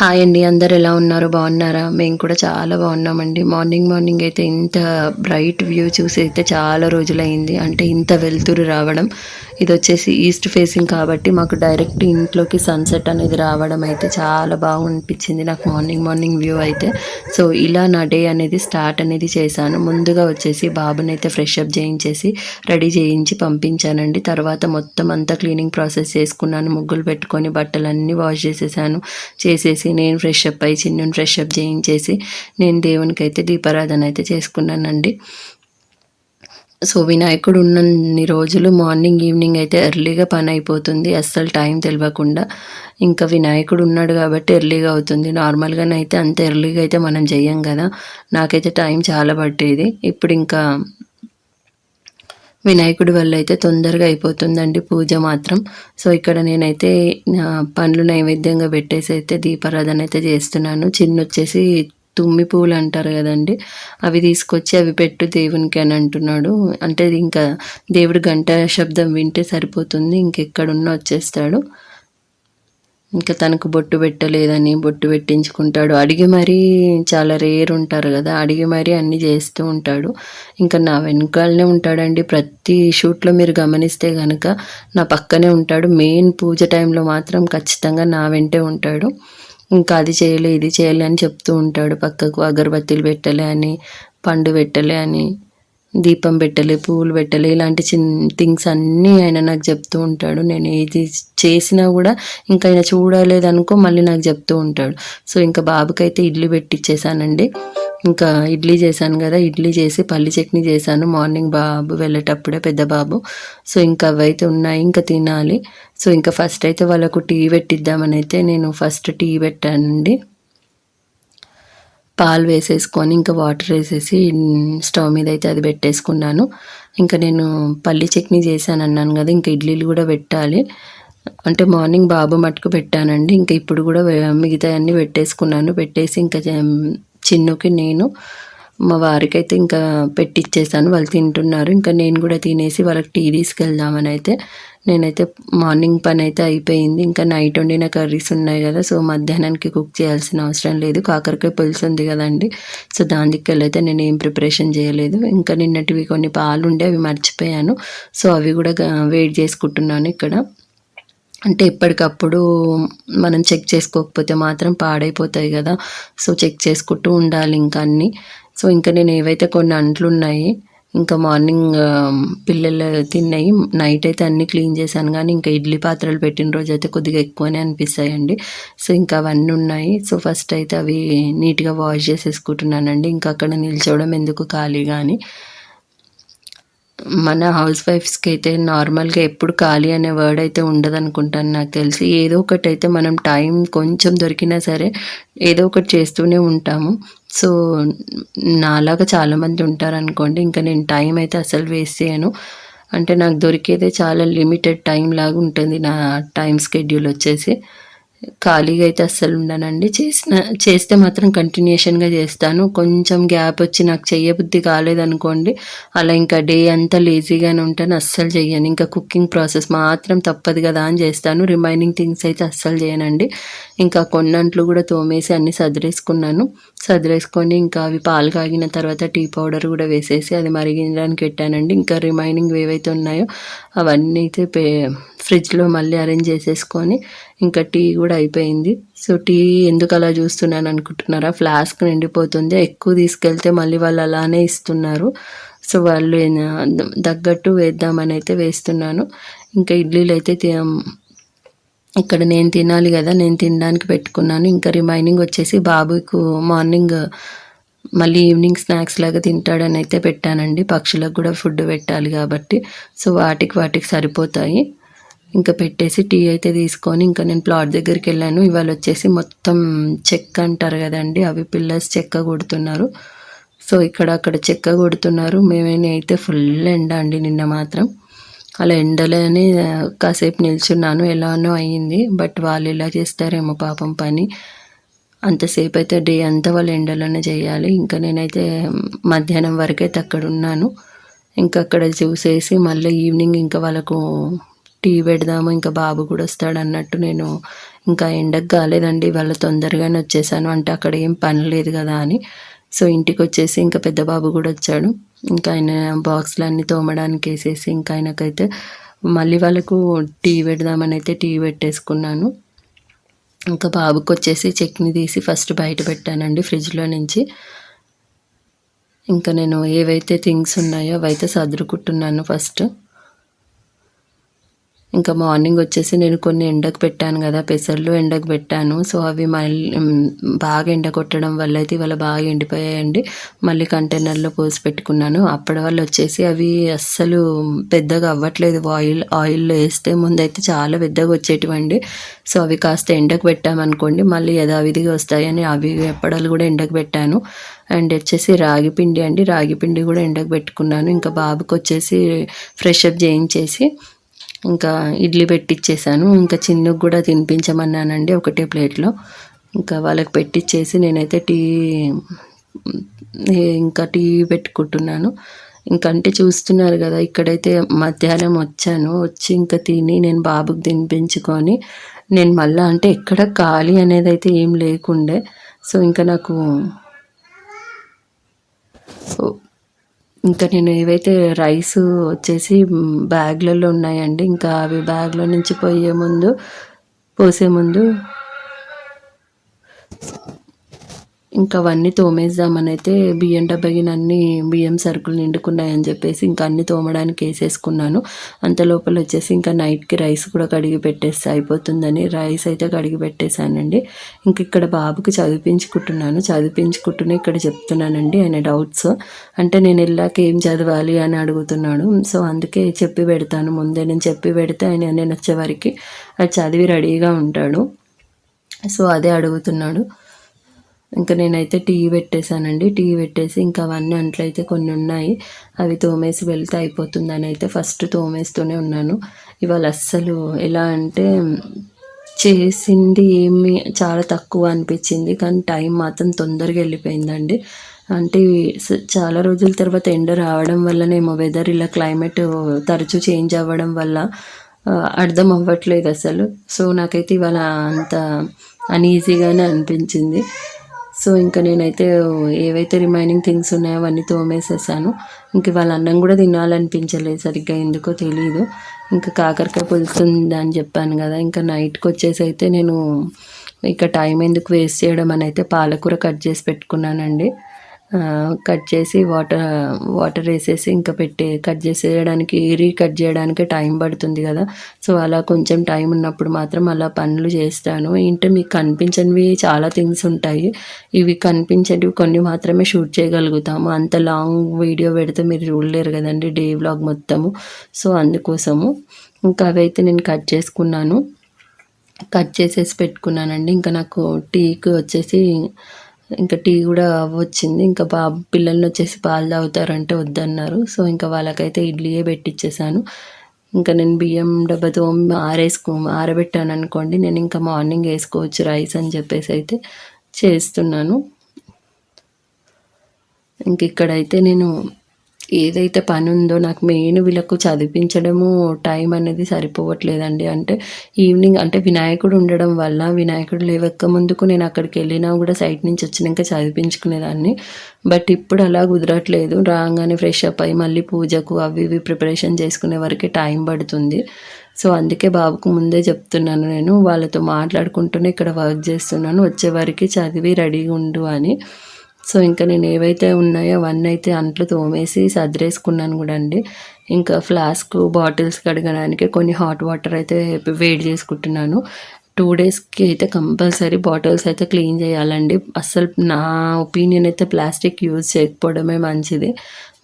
Hi అండి అందరు ఎలా ఉన్నారు? బాగున్నారా? మేము కూడా చాలా బాగున్నామండి. మార్నింగ్ మార్నింగ్ అయితే ఇంత బ్రైట్ వ్యూ చూసి అయితే చాలా రోజులైంది. అంటే ఇంత వెలుతురు రావడం. ఇది వచ్చేసి ఈస్ట్ ఫేసింగ్ కాబట్టి మాకు డైరెక్ట్ ఇంట్లోకి సన్సెట్ అనేది రావడం అయితే చాలా బాగునిపించింది. నాకు మార్నింగ్ మార్నింగ్ వ్యూ అయితే. సో ఇలా నా డే అనేది స్టార్ట్ అనేది చేశాను. ముందుగా వచ్చేసి బాబుని అయితే ఫ్రెష్ అప్ చేయించేసి రెడీ చేయించి పంపించానండి. తర్వాత మొత్తం అంతా క్లీనింగ్ ప్రాసెస్ చేసుకున్నాను. ముగ్గులు పెట్టుకొని బట్టలన్నీ వాష్ చేసేసాను. చేసేసి నేను ఫ్రెష్ అప్ అయ్యి చిన్నుని ఫ్రెష్ అప్ చేయించేసి నేను దేవునికి అయితే దీపారాధన అయితే చేసుకున్నానండి. సో వినాయకుడు ఉన్నన్ని రోజులు మార్నింగ్ ఈవినింగ్ అయితే ఎర్లీగా పని అయిపోతుంది అస్సలు టైం తెలియకుండా ఇంకా వినాయకుడు ఉన్నాడు కాబట్టి ఎర్లీగా అవుతుంది. నార్మల్గానైతే అంత ఎర్లీగా అయితే మనం చెయ్యం కదా. నాకైతే టైం చాలా పట్టేది. ఇప్పుడు ఇంకా వినాయకుడి వల్ల అయితే తొందరగా అయిపోతుందండి పూజ మాత్రం. సో ఇక్కడ నేనైతే పండ్లు నైవేద్యంగా పెట్టేసి అయితే దీపారాధన అయితే చేస్తున్నాను. చిన్న వచ్చేసి తుమ్మి పూలు అంటారు కదండి అవి తీసుకొచ్చి అవి పెట్టు దేవునికి అని అంటున్నాడు. అంటే ఇంకా దేవుడు గంట శబ్దం వింటే సరిపోతుంది ఇంకెక్కడున్నా వచ్చేస్తాడు. ఇంకా తనకు బొట్టు పెట్టలేదని బొట్టు పెట్టించుకుంటాడు. అడిగి మరీ చాలా రేర్ ఉంటారు కదా అడిగి మరీ అన్ని చేస్తూ ఉంటాడు. ఇంకా నా వెనకాలనే ఉంటాడండి. ప్రతి షూట్లో మీరు గమనిస్తే కనుక నా పక్కనే ఉంటాడు. మెయిన్ పూజ టైంలో మాత్రం ఖచ్చితంగా నా వెంటే ఉంటాడు. ఇంకా అది చేయలే ఇది చేయలే అని చెప్తూ ఉంటాడు. పక్కకు అగరబత్తీలు పెట్టలే అని పండు పెట్టలే అని దీపం పెట్టలే పువ్వులు పెట్టలే ఇలాంటి చిన్న థింగ్స్ అన్నీ ఆయన నాకు చెప్తూ ఉంటాడు. నేను ఏది చేసినా కూడా ఇంకా ఆయన చూడలేదనుకో మళ్ళీ నాకు చెప్తూ ఉంటాడు. సో ఇంకా బాబుకైతే ఇడ్లీ పెట్టిచ్చేసానండి. ఇంకా ఇడ్లీ చేశాను కదా ఇడ్లీ చేసి పల్లి చట్నీ చేశాను. మార్నింగ్ బాబు వెళ్ళేటప్పుడే పెద్ద బాబు. సో ఇంకా అవైతే ఉన్నాయి ఇంకా తినాలి. సో ఇంకా ఫస్ట్ అయితే వాళ్ళకు టీ పెట్టిద్దామని అయితే నేను ఫస్ట్ టీ పెట్టానండి. పాలు వేసేసుకొని ఇంకా వాటర్ వేసేసి స్టవ్ మీద అయితే అది పెట్టేసుకున్నాను. ఇంకా నేను పల్లి చట్నీ చేశాను అన్నాను కదా ఇంకా ఇడ్లీలు కూడా పెట్టాలి. అంటే మార్నింగ్ బాబు మట్టుకు పెట్టానండి. ఇంకా ఇప్పుడు కూడా మిగతా అన్నీ పెట్టేసుకున్నాను. పెట్టేసి ఇంకా చిన్నకి చిన్నుకి నేను మా వారికైతే ఇంకా పెట్టిచ్చేసాను. వాళ్ళు తింటున్నారు. ఇంకా నేను కూడా తినేసి వాళ్ళకి టీ తీసుకెళ్దామని అయితే నేనైతే మార్నింగ్ పని అయితే అయిపోయింది. ఇంకా నైట్ వండిన కర్రీస్ ఉన్నాయి కదా సో మధ్యాహ్నానికి కుక్ చేయాల్సిన అవసరం లేదు. కాకరకాయ పులుసు ఉంది కదండి సో దాని నేను ఏం ప్రిపరేషన్ చేయలేదు. ఇంకా నిన్నటివి కొన్ని పాలు ఉండే అవి మర్చిపోయాను సో అవి కూడా వెయిట్ చేసుకుంటున్నాను ఇక్కడ. అంటే ఎప్పటికప్పుడు మనం చెక్ చేసుకోకపోతే మాత్రం పాడైపోతాయి కదా సో చెక్ చేసుకుంటూ ఉండాలి ఇంకా అన్నీ. సో ఇంకా నేను ఏవైతే కొన్ని అంట్లు ఉన్నాయి ఇంకా మార్నింగ్ పిల్లలు తిన్నాయి నైట్ అయితే అన్నీ క్లీన్ చేశాను. కానీ ఇంకా ఇడ్లీ పాత్రలు పెట్టిన రోజు అయితే కొద్దిగా ఎక్కువనే అనిపిస్తాయండి. సో ఇంకా అవన్నీ ఉన్నాయి. సో ఫస్ట్ అయితే అవి నీట్గా వాష్ చేసేసుకుంటున్నానండి. ఇంకా అక్కడ నిల్చోవడం ఎందుకు ఖాళీ కానీ. మన హౌస్ వైఫ్స్కి అయితే నార్మల్గా ఎప్పుడు ఖాళీ అనే వర్డ్ అయితే ఉండదు అనుకుంటాను నాకు తెలిసి. ఏదో ఒకటి అయితే మనం టైం కొంచెం దొరికినా సరే ఏదో ఒకటి చేస్తూనే ఉంటాము. సో నాలాగా చాలామంది ఉంటారు అనుకోండి ఇంకా నేను టైం అయితే అసలు వేస్ట్ చేయను. అంటే నాకు దొరికేదే చాలా లిమిటెడ్ టైం లాగా ఉంటుంది నా టైం స్కెడ్యూల్ వచ్చేసి. ఖాళీగా అయితే అస్సలు ఉండనండి. చేసిన చేస్తే మాత్రం కంటిన్యూషన్గా చేస్తాను. కొంచెం గ్యాప్ వచ్చి నాకు చేయబుద్ధి కాలేదనుకోండి అలా ఇంకా డే అంతా లేజీగానే ఉంటాను అస్సలు చేయను ఇంకా కుకింగ్ ప్రాసెస్ మాత్రం తప్పదు కదా అని చేస్తాను. రిమైనింగ్ థింగ్స్ అయితే అస్సలు చేయనండి. ఇంకా కొన్నంట్లు కూడా తోమేసి అన్ని సదిరేసుకున్నాను. సదిరేసుకొని ఇంకా అవి పాలు కాగిన తర్వాత టీ పౌడర్ కూడా వేసేసి అది మరిగించడానికి పెట్టానండి. ఇంకా రిమైనింగ్ ఏవైతే ఉన్నాయో అవన్నీ అయితే పే ఫ్రిడ్జ్లో మళ్ళీ అరేంజ్ చేసేసుకొని ఇంకా టీ కూడా అయిపోయింది. సో టీ ఎందుకు అలా చూస్తున్నాను అనుకుంటున్నారా? ఫ్లాస్క్ నిండిపోతుంది. ఎక్కువ తీసుకెళ్తే మళ్ళీ వాళ్ళు అలానే ఇస్తున్నారు. సో వాళ్ళు తగ్గట్టు వేద్దామని అయితే వేస్తున్నాను. ఇంకా ఇడ్లీలు అయితే తి- ఇక్కడ నేను తినాలి కదా నేను తినడానికి పెట్టుకున్నాను. ఇంకా రిమైనింగ్ వచ్చేసి బాబుకు మార్నింగ్ మళ్ళీ ఈవినింగ్ స్నాక్స్ లాగా తింటాడని అయితే పెట్టానండి. పక్షులకు కూడా ఫుడ్ పెట్టాలి కాబట్టి. సో వాటికి వాటికి సరిపోతాయి. ఇంకా పెట్టేసి టీ అయితే తీసుకొని ఇంకా నేను ప్లాట్ దగ్గరికి వెళ్ళాను. ఇవాళ వచ్చేసి మొత్తం చెక్క అంటారు కదండి అవి పిల్లర్స్ చెక్క కొడుతున్నారు. సో ఇక్కడ అక్కడ చెక్క కొడుతున్నారు. మేమైనా అయితే ఫుల్ ఎండ అండి నిన్న మాత్రం. అలా ఎండలోనే కాసేపు నిల్చున్నాను. ఎలానో అయ్యింది బట్ వాళ్ళు ఎలా చేస్తారేమో పాపం పని. అంతసేపు అయితే డే అంతా వాళ్ళు ఎండలోనే చేయాలి. ఇంకా నేనైతే మధ్యాహ్నం వరకైతే అయితే అక్కడ ఉన్నాను. ఇంకా అక్కడ చూసేసి మళ్ళీ ఈవినింగ్ ఇంకా వాళ్ళకు టీ పెడదాము ఇంకా బాబు కూడా వస్తాడు అన్నట్టు నేను ఇంకా ఎండకు కాలేదండి. వాళ్ళ తొందరగానే వచ్చేసాను. అంటే అక్కడ ఏం పని లేదు కదా అని. సో ఇంటికి వచ్చేసి ఇంకా పెద్ద బాబు కూడా వచ్చాడు. ఇంకా ఆయన బాక్స్లు అన్నీ తోమడానికి వేసేసి ఇంకా ఆయనకైతే మళ్ళీ వాళ్ళకు టీ పెడదామని అయితే టీ పెట్టేసుకున్నాను. ఇంకా బాబుకి వచ్చేసి చట్నీ తీసి ఫస్ట్ బయట పెట్టానండి ఫ్రిడ్జ్లో నుంచి. ఇంకా నేను ఏవైతే థింగ్స్ ఉన్నాయో అవైతే సర్దుకుంటున్నాను ఫస్ట్. ఇంకా మార్నింగ్ వచ్చేసి నేను కొన్ని ఎండకు పెట్టాను కదా పెసర్లు ఎండకు పెట్టాను. సో అవి మళ్ళీ బాగా ఎండ కొట్టడం వల్ల అయితే ఇవాళ బాగా ఎండిపోయాయండి. మళ్ళీ కంటైనర్లో పోసి పెట్టుకున్నాను. అప్పటి వల్ల వచ్చేసి అవి అస్సలు పెద్దగా అవ్వట్లేదు. ఆయిల్ ఆయిల్లో వేస్తే ముందైతే చాలా పెద్దగా వచ్చేటివండి. సో అవి కాస్త ఎండకు పెట్టామనుకోండి మళ్ళీ యథావిధిగా వస్తాయని అవి ఎప్పడాలు కూడా ఎండకు పెట్టాను. అండ్ వచ్చేసి రాగి పిండి అండి. రాగి పిండి కూడా ఎండకు పెట్టుకున్నాను. ఇంకా బాబుకి వచ్చేసి ఫ్రెష్ అప్ చేయించేసి ఇంకా ఇడ్లీ పెట్టిచ్చేసాను. ఇంకా చిన్నకు కూడా తినిపించమన్నానండి ఒకటే ప్లేట్లో. ఇంకా వాళ్ళకి పెట్టిచ్చేసి నేనైతే టీ ఇంకా టీ పెట్టుకుంటున్నాను. ఇంకంటే అంటే చూస్తున్నారు కదా ఇక్కడైతే మధ్యాహ్నం వచ్చాను. వచ్చి ఇంకా తిని నేను బాబుకి తినిపించుకొని నేను మళ్ళీ అంటే ఎక్కడ ఖాళీ అనేది అయితే ఏం లేకుండే. సో ఇంకా నాకు ఇంకా నేను ఏవైతే రైస్ వచ్చేసి బ్యాగ్లలో ఉన్నాయండి ఇంకా అవి బ్యాగ్లో నుంచి పోయే ముందు పోసే ముందు ఇంకా అవన్నీ తోమేద్దామని అయితే బియ్యం డబ్బగిన అన్ని బియ్యం సరుకులు నిండుకున్నాయని చెప్పేసి ఇంకా అన్ని తోమడానికి వేసేసుకున్నాను. అంత లోపల వచ్చేసి ఇంకా నైట్కి రైస్ కూడా కడిగి పెట్టేస్తే అయిపోతుందని రైస్ అయితే కడిగి పెట్టేశానండి. ఇంక ఇక్కడ బాబుకి చదివించుకుంటున్నాను. చదివించుకుంటూనే ఇక్కడ చెప్తున్నానండి ఆయన డౌట్స్. అంటే నేను వెళ్ళాక ఏం చదవాలి అని అడుగుతున్నాడు సో అందుకే చెప్పి పెడతాను. ముందే నేను చెప్పి పెడితే ఆయన నేను వచ్చేవారికి అది చదివి రెడీగా ఉంటాడు. సో అదే అడుగుతున్నాడు. ఇంకా నేనైతే టీ పెట్టేశానండి. టీ పెట్టేసి ఇంకా అవన్నీ అంట్లయితే కొన్ని ఉన్నాయి. అవి తోమేసి వెళ్తే అయిపోతుందని అయితే ఫస్ట్ తోమేస్తూనే ఉన్నాను. ఇవాళ అస్సలు ఎలా అంటే చేసింది ఏమి చాలా తక్కువ అనిపించింది. కానీ టైం మాత్రం తొందరగా వెళ్ళిపోయిందండి. అంటే చాలా రోజుల తర్వాత ఎండ రావడం వల్లనేమో వెదర్ ఇలా క్లైమేట్ తరచూ చేంజ్ అవ్వడం వల్ల అర్థం అవ్వట్లేదు అసలు. సో నాకైతే ఇవాళ అంత అన్ఈజీగానే అనిపించింది. సో ఇంకా నేనైతే ఏవైతే రిమైనింగ్ థింగ్స్ ఉన్నాయో అవన్నీ తోమేసేసాను. ఇంక వాళ్ళ అన్నం కూడా తినాలనిపించలేదు సరిగ్గా ఎందుకో తెలియదు ఇంకా కాకరకాయ పులుస్తుంది అని చెప్పాను కదా ఇంకా నైట్కి వచ్చేసి అయితే నేను ఇక టైం ఎందుకు వేస్ట్ చేయడం అని అయితే పాలకూర కట్ చేసి పెట్టుకున్నానండి. కట్ చేసి వాటర్ వాటర్ వేసేసి ఇంకా పెట్టి కట్ చేసేయడానికి రీ కట్ చేయడానికి టైం పడుతుంది కదా. సో అలా కొంచెం టైం ఉన్నప్పుడు మాత్రం అలా పనులు చేస్తాను. ఏంటంటే మీకు కనిపించనివి చాలా థింగ్స్ ఉంటాయి. ఇవి కనిపించేటివి కొన్ని మాత్రమే షూట్ చేయగలుగుతాము. అంత లాంగ్ వీడియో పెడితే మీరు చూడలేరు కదండి డే వ్లాగ్ మొత్తము. సో అందుకోసము ఇంకా అవైతే నేను కట్ చేసుకున్నాను. కట్ చేసేసి పెట్టుకున్నానండి. ఇంకా నాకు టీకి వచ్చేసి ఇంకా టీ కూడా వచ్చింది ఇంకా బా పిల్లల్ని వచ్చేసి పాలు తాగుతారంటే వద్దన్నారు. సో ఇంకా వాళ్ళకైతే ఇడ్లీయే పెట్టిచ్చేసాను. ఇంకా నేను బియ్యం డబ్బాతో ఆరేసుకో ఆరబెట్టాను అనుకోండి. నేను ఇంకా మార్నింగ్ వేసుకోవచ్చు రైస్ అని చెప్పేసి అయితే చేస్తున్నాను. ఇంక ఇక్కడైతే నేను ఏదైతే పని ఉందో నాకు మెయిన్ వీళ్ళకు చదివించడము టైం అనేది సరిపోవట్లేదండి. అంటే ఈవినింగ్ అంటే వినాయకుడు ఉండడం వల్ల వినాయకుడు లేవక్క ముందుకు నేను అక్కడికి వెళ్ళినా కూడా సైట్ నుంచి వచ్చినాక చదివించుకునేదాన్ని. బట్ ఇప్పుడు అలా కుదరట్లేదు. రాగానే ఫ్రెష్ అప్ అయ్యి మళ్ళీ పూజకు అవి ఇవి ప్రిపరేషన్ చేసుకునే వరకు టైం పడుతుంది. సో అందుకే బాబుకు ముందే చెప్తున్నాను నేను. వాళ్ళతో మాట్లాడుకుంటూనే ఇక్కడ వర్క్ చేస్తున్నాను. వచ్చే చదివి రెడీగా ఉండు అని. సో ఇంకా నేను ఏవైతే ఉన్నాయో అవన్నీ అయితే అంట్లు తోమేసి సదిరేసుకున్నాను కూడా అండి. ఇంకా ఫ్లాస్క్ బాటిల్స్ కడగడానికి కొన్ని హాట్ వాటర్ అయితే వేడి చేసుకుంటున్నాను. టూ డేస్కి అయితే కంపల్సరీ బాటిల్స్ అయితే క్లీన్ చేయాలండి. అస్సలు నా ఒపీనియన్ అయితే ప్లాస్టిక్ యూజ్ చేయకపోవడమే మంచిది.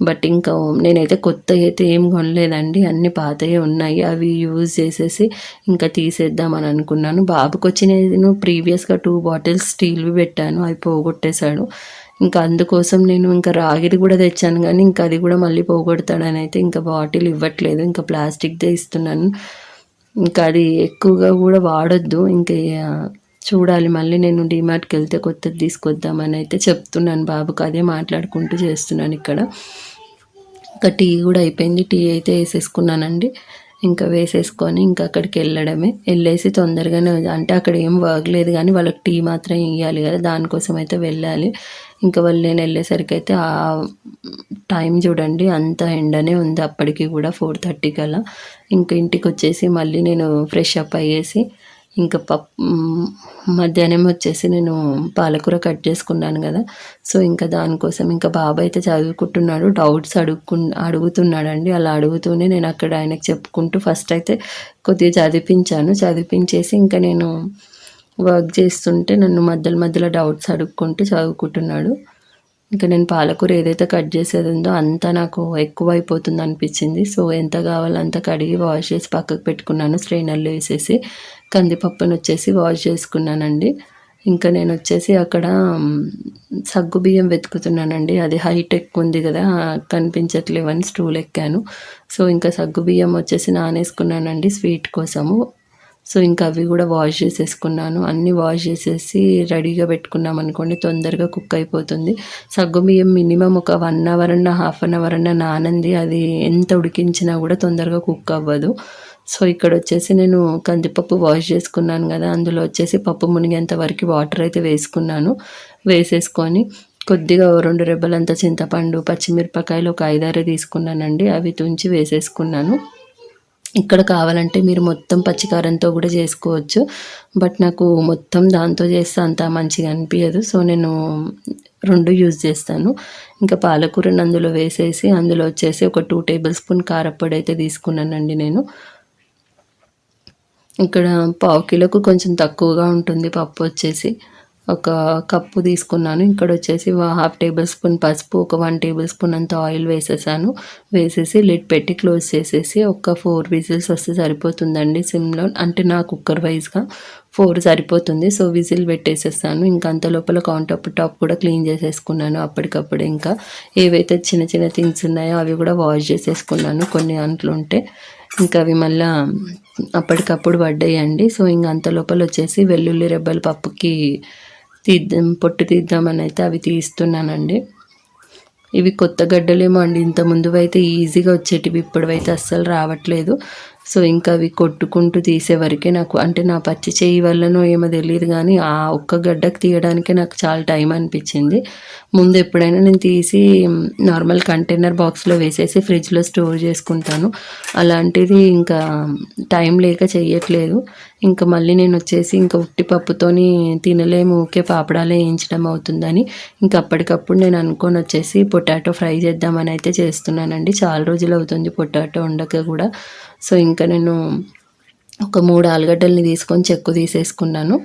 బట్ ఇంకా నేనైతే కొత్త అయితే ఏం కొనలేదండి. అన్ని పాతయే ఉన్నాయి. అవి యూజ్ చేసేసి ఇంకా తీసేద్దామని అనుకున్నాను. బాబుకి వచ్చి నేను ప్రీవియస్గా టూ బాటిల్స్ స్టీల్వి పెట్టాను. అవి పోగొట్టేశాడు. ఇంకా అందుకోసం నేను ఇంకా రాగిది కూడా తెచ్చాను కానీ ఇంకా అది కూడా మళ్ళీ పోగొడతాడని అయితే ఇంకా బాటిల్ ఇవ్వట్లేదు ఇంకా ప్లాస్టిక్దే ఇస్తున్నాను. ఇంకా అది ఎక్కువగా కూడా వాడొద్దు ఇంకా చూడాలి. మళ్ళీ నేను డిమార్ట్కి వెళ్తే కొత్తది తీసుకొద్దామని అయితే చెప్తున్నాను బాబుకి అదే మాట్లాడుకుంటూ చేస్తున్నాను ఇక్కడ. ఇంకా టీ కూడా అయిపోయింది టీ అయితే వేసేసుకున్నానండి. ఇంకా వేసేసుకొని ఇంకా అక్కడికి వెళ్ళడమే. వెళ్ళేసి తొందరగానే అంటే అక్కడ ఏం వర్క్ లేదు కానీ వాళ్ళకి టీ మాత్రం ఇవ్వాలి కదా దానికోసం అయితే వెళ్ళాలి. ఇంకా వాళ్ళు నేను వెళ్ళేసరికి అయితే ఆ టైం చూడండి అంత ఎండనే ఉంది అప్పటికి కూడా ఫోర్ థర్టీకి అలా ఇంకా ఇంటికి వచ్చేసి మళ్ళీ నేను ఫ్రెష్ అప్ అయ్యేసి ఇంకా పప్ మధ్యాహ్నం వచ్చేసి నేను పాలకూర కట్ చేసుకున్నాను కదా. సో ఇంకా దానికోసం ఇంకా బాబు అయితే చదువుకుంటున్నాడు. డౌట్స్ అడుగు అడుగుతున్నాడండి. అలా అడుగుతూనే నేను అక్కడ ఆయనకు చెప్పుకుంటూ ఫస్ట్ అయితే కొద్దిగా చదివించాను. చదివించేసి ఇంకా నేను వర్క్ చేస్తుంటే నన్ను మధ్యలో మధ్యలో డౌట్స్ అడుక్కుంటూ చదువుకుంటున్నాడు. ఇంకా నేను పాలకూర ఏదైతే కట్ చేసేది ఉందో అంతా నాకు ఎక్కువ అయిపోతుంది అనిపించింది. సో ఎంత కావాలో అంత కడిగి వాష్ చేసి పక్కకు పెట్టుకున్నాను. స్ట్రైనర్లో వేసేసి. కందిపప్పును వచ్చేసి వాష్ చేసుకున్నానండి. ఇంకా నేను వచ్చేసి అక్కడ సగ్గుబియ్యం సగ్గు బియ్యం వెతుకుతున్నానండి. అది హైటెక్ ఉంది కదా కనిపించట్లేవని స్టూల్ ఎక్కాను. సో ఇంకా సగ్గు బియ్యం వచ్చేసి నానేసుకున్నానండి స్వీట్ కోసము. సో ఇంకా అవి కూడా వాష్ చేసేసుకున్నాను. అన్నీ వాష్ చేసేసి రెడీగా పెట్టుకున్నాం అనుకోండి తొందరగా కుక్ అయిపోతుంది. సగ్గు బియ్యం మినిమం ఒక వన్ అవర్ అన్న హాఫ్ అన్ అవర్ అన్న నానంది. అది ఎంత ఉడికించినా కూడా తొందరగా కుక్ అవ్వదు. సో ఇక్కడ వచ్చేసి నేను కందిపప్పు వాష్ చేసుకున్నాను కదా. అందులో వచ్చేసి పప్పు మునిగేంత వరకు వాటర్ అయితే వేసుకున్నాను. వేసేసుకొని కొద్దిగా రెండు రెబ్బలంత చింతపండు పచ్చిమిరపకాయలు ఒక ఐదారు తీసుకున్నానండి. అవి తుంచి వేసేసుకున్నాను. ఇక్కడ కావాలంటే మీరు మొత్తం పచ్చికారంతో కూడా చేసుకోవచ్చు. బట్ నాకు మొత్తం దాంతో చేస్తే అంత మంచిగా అనిపించదు సో నేను రెండు యూజ్ చేస్తాను. ఇంకా పాలకూరని అందులో వేసేసి అందులో వచ్చేసి ఒక టూ టేబుల్ స్పూన్ కారప్పొడి అయితే తీసుకున్నానండి నేను. ఇక్కడ పావు కిలోకు కొంచెం తక్కువగా ఉంటుంది పప్పు వచ్చేసి. ఒక కప్పు తీసుకున్నాను. ఇక్కడ వచ్చేసి హాఫ్ టేబుల్ స్పూన్ పసుపు ఒక వన్ టేబుల్ స్పూన్ అంత ఆయిల్ వేసేసాను. వేసేసి లిడ్ పెట్టి క్లోజ్ చేసేసి ఒక ఫోర్ విజిల్స్ వస్తే సరిపోతుందండి సిమ్లో. అంటే నా కుక్కర్ వైజ్గా ఫోర్ సరిపోతుంది. సో విజిల్ పెట్టేసేసాను. ఇంకా అంత లోపల కౌంటర్ టాప్ కూడా క్లీన్ చేసేసుకున్నాను అప్పటికప్పుడు. ఇంకా ఏవైతే చిన్న చిన్న థింగ్స్ ఉన్నాయో అవి కూడా వాష్ చేసేసుకున్నాను. కొన్ని అంట్లు ఉంటే. ఇంకా అవి మళ్ళీ అప్పటికప్పుడు పడ్డాయండి. సో ఇంక అంత లోపల వచ్చేసి వెల్లుల్లి రెబ్బల పప్పుకి తీద్దాం పొట్టు తీద్దామని అయితే అవి తీస్తున్నానండి. ఇవి కొత్త గడ్డలేమో అండి. ఇంత ముందు అయితే ఈజీగా వచ్చేటివి. ఇప్పుడైతే అస్సలు రావట్లేదు. సో ఇంకా అవి కొట్టుకుంటూ తీసేవరకే నాకు అంటే నా పచ్చి చేయి వల్లనో ఏమో తెలియదు కానీ ఆ ఒక్క గడ్డకు తీయడానికే నాకు చాలా టైం అనిపించింది. ముందు ఎప్పుడైనా నేను తీసి నార్మల్ కంటైనర్ బాక్స్లో వేసేసి ఫ్రిడ్జ్లో స్టోర్ చేసుకుంటాను. అలాంటిది ఇంకా టైం లేక చేయట్లేదు ఇంకా మళ్ళీ నేను వచ్చేసి ఇంకా ఉట్టి పప్పుతోని తినలేము ఊకే పాపడాలే వేయించడం అవుతుందని. ఇంకా అప్పటికప్పుడు నేను అనుకొని వచ్చేసి పొటాటో ఫ్రై చేద్దామని అయితే చేస్తున్నానండి. చాలా రోజులు అవుతుంది పొటాటో ఉండక కూడా. సో ఇంకా నేను ఒక మూడు ఆలుగడ్డల్ని తీసుకొని చెక్కు తీసేసుకున్నాను.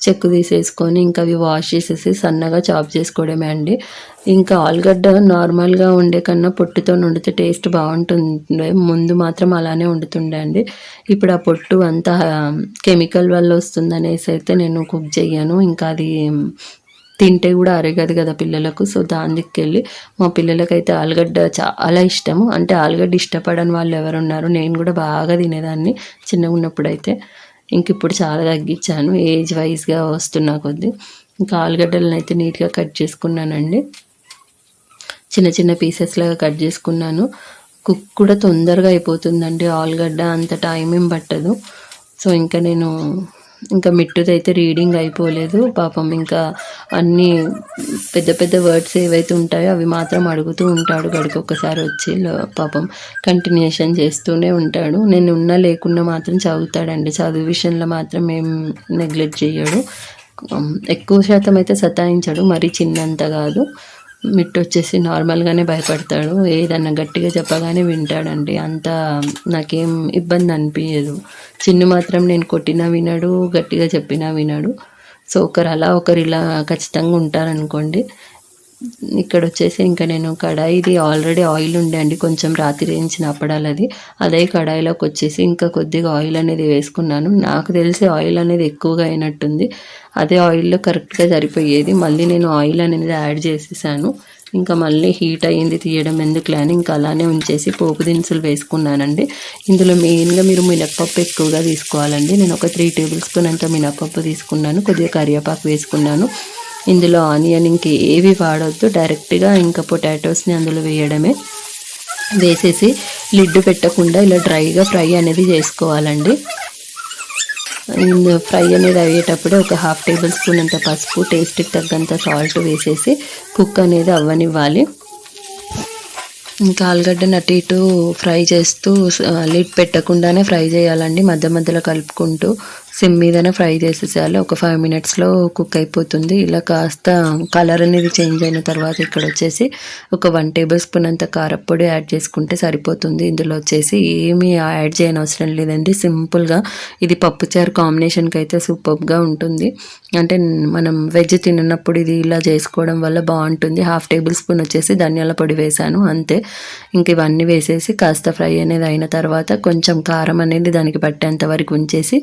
చెక్కు తీసేసుకొని ఇంకా అవి వాష్ చేసేసి సన్నగా చాప్ చేసుకోవడమే అండి. ఇంకా ఆలుగడ్డ నార్మల్గా ఉండే కన్నా పొట్టుతో వండితే టేస్ట్ బాగుంటుంది ముందు మాత్రం అలానే వండుతుండే అండి. ఇప్పుడు ఆ పొట్టు అంతా కెమికల్ వల్ల వస్తుందనేసి అయితే నేను కుక్ చేయను ఇంకా అది తింటే కూడా అరగదు కదా పిల్లలకు. సో దానికి వెళ్ళి మా పిల్లలకైతే ఆలుగడ్డ చాలా ఇష్టము. అంటే ఆలుగడ్డ ఇష్టపడని వాళ్ళు ఎవరు ఉన్నారు నేను కూడా బాగా తినేదాన్ని చిన్నగా ఉన్నప్పుడు అయితే ఇంక ఇప్పుడు చాలా తగ్గించాను ఏజ్ వైజ్గా వస్తున్నా కొద్దీ. ఇంకా ఆలుగడ్డలను అయితే నీట్గా కట్ చేసుకున్నానండి. చిన్న చిన్న పీసెస్ లాగా కట్ చేసుకున్నాను. కుక్ కూడా తొందరగా అయిపోతుందండి ఆలుగడ్డ అంత టైం ఏం పట్టదు. సో ఇంకా నేను ఇంకా మిట్టుది అయితే రీడింగ్ అయిపోలేదు. పాపం ఇంకా అన్నీ పెద్ద పెద్ద వర్డ్స్ ఏవైతే ఉంటాయో అవి మాత్రం అడుగుతూ ఉంటాడు. గడికి ఒక్కసారి వచ్చి పాపం కంటిన్యూషన్ చేస్తూనే ఉంటాడు. నేను ఉన్నా లేకున్నా మాత్రం చదువుతాడండి. చదువు విషయంలో మాత్రం ఏం నెగ్లెక్ట్ చేయడు. ఎక్కువ శాతం అయితే సతాయించాడు. మరీ చిన్నంత కాదు. మిట్టు వచ్చేసి నార్మల్గానే భయపడతాడు. ఏదన్నా గట్టిగా చెప్పగానే వింటాడండి. అంత నాకేం ఇబ్బంది అనిపించదు చిన్ను మాత్రం నేను కొట్టినా వినడు గట్టిగా చెప్పినా వినడు. సో ఒకరు అలా ఒకరు ఇలా ఖచ్చితంగా ఉంటారనుకోండి ఇక్కడ వచ్చేసి ఇంకా నేను కడాయిది ఆల్రెడీ ఆయిల్ ఉండే అండి కొంచెం రాత్రి వేయించిన అప్పడాలది అదే. కడాయిలోకి వచ్చేసి ఇంకా కొద్దిగా ఆయిల్ అనేది వేసుకున్నాను. నాకు తెలిసి ఆయిల్ అనేది ఎక్కువగా అయినట్టుంది. అదే ఆయిల్లో కరెక్ట్గా సరిపోయేది. మళ్ళీ నేను ఆయిల్ అనేది యాడ్ చేసేసాను. ఇంకా మళ్ళీ హీట్ అయ్యింది తీయడం ఎందుకు అని ఇంకా అలానే ఉంచేసి పోపు దినుసులు వేసుకున్నానండి. ఇందులో మెయిన్గా మీరు మినప్పప్పు ఎక్కువగా తీసుకోవాలండి. నేను ఒక త్రీ టేబుల్ స్పూన్ అంత మినప్పప్పు తీసుకున్నాను. కొద్దిగా కరివేపాకు వేసుకున్నాను. ఇందులో ఆనియన్ ఇంక ఏవి వాడొద్దు. డైరెక్ట్గా ఇంకా పొటాటోస్ని అందులో వేయడమే. వేసేసి లిడ్ పెట్టకుండా ఇలా డ్రైగా ఫ్రై అనేది చేసుకోవాలండి. ఫ్రై అనేది అయ్యేటప్పుడే ఒక హాఫ్ టేబుల్ స్పూన్ అంత పసుపు టేస్ట్కి తగ్గంత సాల్ట్ వేసేసి కుక్ అనేది అవ్వనివ్వాలి. ఇంకా ఆలుగడ్డను అటు ఇటు ఫ్రై చేస్తూ లిడ్ పెట్టకుండానే ఫ్రై చేయాలండి. మధ్య మధ్యలో కలుపుకుంటూ సిమ్ మీదనే ఫ్రై చేసేసేయాలి. ఒక ఫైవ్ మినిట్స్లో కుక్ అయిపోతుంది. ఇలా కాస్త కలర్ అనేది చేంజ్ అయిన తర్వాత ఇక్కడ వచ్చేసి ఒక వన్ టేబుల్ స్పూన్ అంత కారప్పొడి యాడ్ చేసుకుంటే సరిపోతుంది. ఇందులో వచ్చేసి ఏమీ యాడ్ చేయని అవసరం లేదండి సింపుల్గా ఇది పప్పుచారు కాంబినేషన్కి అయితే సూపర్గా ఉంటుంది. అంటే మనం వెజ్ తిన్నప్పుడు ఇది ఇలా చేసుకోవడం వల్ల బాగుంటుంది. హాఫ్ టేబుల్ స్పూన్ వచ్చేసి ధనియాల పొడి వేసాను. అంతే. ఇంక ఇవన్నీ వేసేసి కాస్త ఫ్రై అనేది అయిన తర్వాత కొంచెం కారం అనేది దానికి పట్టేంత వరకు ఉంచేసి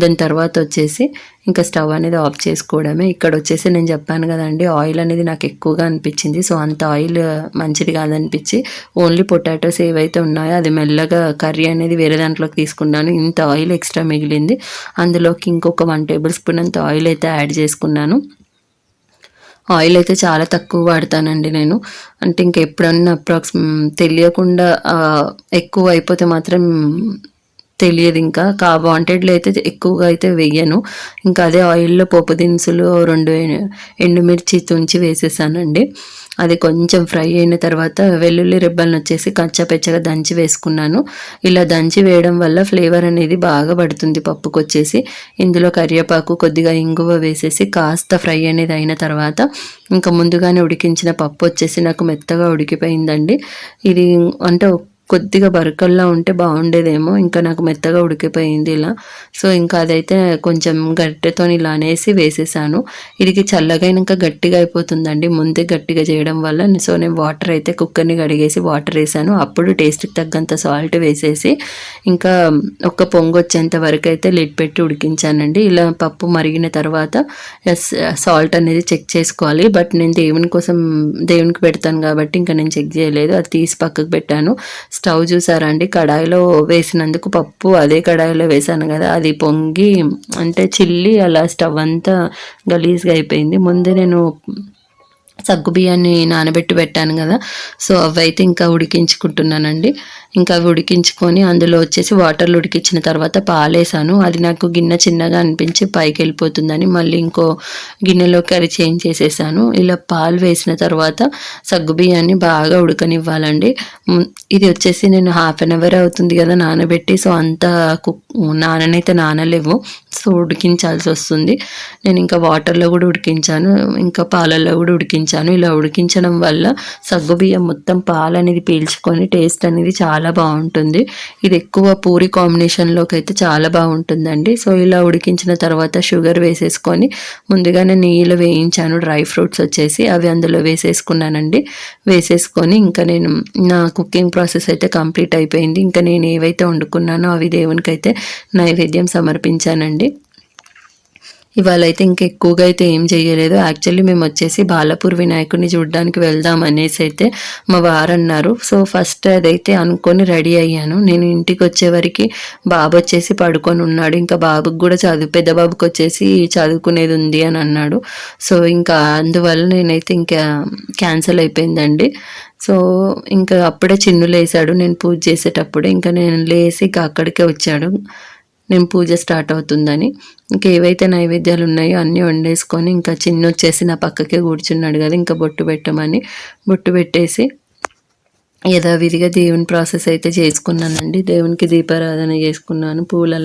దాని తర్వాత వచ్చేసి ఇంకా స్టవ్ అనేది ఆఫ్ చేసుకోవడమే. ఇక్కడ వచ్చేసి నేను చెప్పాను కదండి ఆయిల్ అనేది నాకు ఎక్కువగా అనిపించింది. సో అంత ఆయిల్ మంచిది కాదనిపించి ఓన్లీ పొటాటోస్ ఏవైతే ఉన్నాయో అది మెల్లగా కర్రీ అనేది వేరే దాంట్లోకి తీసుకున్నాను. ఇంత ఆయిల్ ఎక్స్ట్రా మిగిలింది. అందులోకి ఇంకొక వన్ టేబుల్ స్పూన్ అంత ఆయిల్ అయితే యాడ్ చేసుకున్నాను. ఆయిల్ అయితే చాలా తక్కువ వాడతానండి నేను. అంటే ఇంకెప్పుడన్నా అప్రాక్స్ తెలియకుండా ఎక్కువ అయిపోతే మాత్రం తెలియదు ఇంకా. కా వాంటెడ్లో అయితే ఎక్కువగా అయితే వేయను. ఇంకా అదే ఆయిల్లో పోపు దినుసులు రెండు ఎండుమిర్చి తుంచి వేసేసానండి. అది కొంచెం ఫ్రై అయిన తర్వాత వెల్లుల్లి రెబ్బలను వచ్చేసి కచ్చపెచ్చగా దంచి వేసుకున్నాను. ఇలా దంచి వేయడం వల్ల ఫ్లేవర్ అనేది బాగా పడుతుంది పప్పుకు వచ్చేసి. ఇందులో కరివేపాకు కొద్దిగా ఇంగువ వేసేసి కాస్త ఫ్రై అనేది అయిన తర్వాత ఇంకా ముందుగానే ఉడికించిన పప్పు వచ్చేసి నాకు మెత్తగా ఉడికిపోయిందండి. ఇది అంటే కొద్దిగా బరకల్లా ఉంటే బాగుండేదేమో. ఇంకా నాకు మెత్తగా ఉడికిపోయింది ఇలా. సో ఇంకా అదైతే కొంచెం గట్టెతో ఇలా అనేసి వేసేసాను. ఇది చల్లగైనాక గట్టిగా అయిపోతుందండి. ముందే గట్టిగా చేయడం వల్ల సో నేను వాటర్ అయితే కుక్కర్ని కడిగేసి వాటర్ వేసాను. అప్పుడు టేస్ట్కి తగ్గంత సాల్ట్ వేసేసి ఇంకా ఒక్క పొంగు వచ్చేంత వరకు అయితే లిడ్ పెట్టి ఉడికించానండి. ఇలా పప్పు మరిగిన తర్వాత సాల్ట్ అనేది చెక్ చేసుకోవాలి. బట్ నేను దేవుని కోసం దేవునికి పెడతాను కాబట్టి ఇంకా నేను చెక్ చేయలేదు. అది తీసి పక్కకు పెట్టాను. స్టవ్ చూసారా అండి కడాయిలో వేసినందుకు పప్పు అదే కడాయిలో వేసాను కదా అది పొంగి అంటే చిల్లి అలా స్టవ్ అంతా గలీజ్గా అయిపోయింది. ముందే నేను సగ్గు బియ్యాన్ని నానబెట్టి పెట్టాను కదా. సో అవైతే ఇంకా ఉడికించుకుంటున్నానండి. ఇంకా అవి ఉడికించుకొని అందులో వచ్చేసి వాటర్లో ఉడికించిన తర్వాత పాలేసాను. అది నాకు గిన్నె చిన్నగా అనిపించి పైకి వెళ్ళిపోతుందని మళ్ళీ ఇంకో గిన్నెలోకి అది చేంజ్ చేసేసాను. ఇలా పాలు వేసిన తర్వాత సగ్గు బియ్యాన్ని బాగా ఉడకనివ్వాలండి. ఇది వచ్చేసి నేను హాఫ్ అన్ అవర్ అవుతుంది కదా నానబెట్టి సో అంత కుక్ నాననైతే నానలేవు. సో ఉడికించాల్సి వస్తుంది. నేను ఇంకా వాటర్లో కూడా ఉడికించాను. ఇంకా పాలల్లో కూడా ఉడికించాను. ఇలా ఉడికించడం వల్ల సగ్గుబియ్యం మొత్తం పాలు అనేది పీల్చుకొని టేస్ట్ అనేది చాలా బాగుంటుంది. ఇది ఎక్కువ పూరి కాంబినేషన్లోకి అయితే చాలా బాగుంటుందండి. సో ఇలా ఉడికించిన తర్వాత షుగర్ వేసేసుకొని ముందుగానే నెయ్యిలో వేయించాను. డ్రై ఫ్రూట్స్ వచ్చేసి అవి అందులో వేసేసుకున్నానండి. వేసేసుకొని ఇంకా నేను నా కుకింగ్ ప్రాసెస్ అయితే కంప్లీట్ అయిపోయింది. ఇంకా నేను ఏవైతే వండుకున్నానో అవి దేవునికి అయితే నైవేద్యం సమర్పించానండి. ఇవాళ అయితే ఇంకా ఎక్కువగా అయితే ఏం చేయలేదు యాక్చువల్లీ మేము వచ్చేసి బాలపూర్ వినాయకుడిని చూడడానికి వెళ్దాం అనేసి అయితే మా వారు అన్నారు. సో ఫస్ట్ అదైతే అనుకొని రెడీ అయ్యాను. నేను ఇంటికి వచ్చేవరకు బాబు వచ్చేసి పడుకొని ఉన్నాడు. ఇంకా బాబుకి కూడా చదువు పెద్ద బాబుకి వచ్చేసి చదువుకునేది ఉంది అని అన్నాడు. సో ఇంకా అందువల్ల నేనైతే ఇంకా క్యాన్సిల్ అయిపోయిందండి. సో ఇంకా అప్పుడే చిన్ను లేసాడు. నేను పూజ చేసేటప్పుడు ఇంకా నేను లేసి ఇంకా అక్కడికే వచ్చాడు. నేను పూజ స్టార్ట్ అవుతుందని. ఇంకా ఏవైతే నైవేద్యాలు ఉన్నాయో అన్నీ వండేసుకొని ఇంకా చిన్న వచ్చేసి నా పక్కకే కూర్చున్నాడు కదా ఇంకా బొట్టు పెట్టమని. బొట్టు పెట్టేసి యథావిధిగా దేవుని ప్రాసెస్ అయితే చేసుకున్నానండి. దేవునికి దీపారాధన చేసుకున్నాను. పూల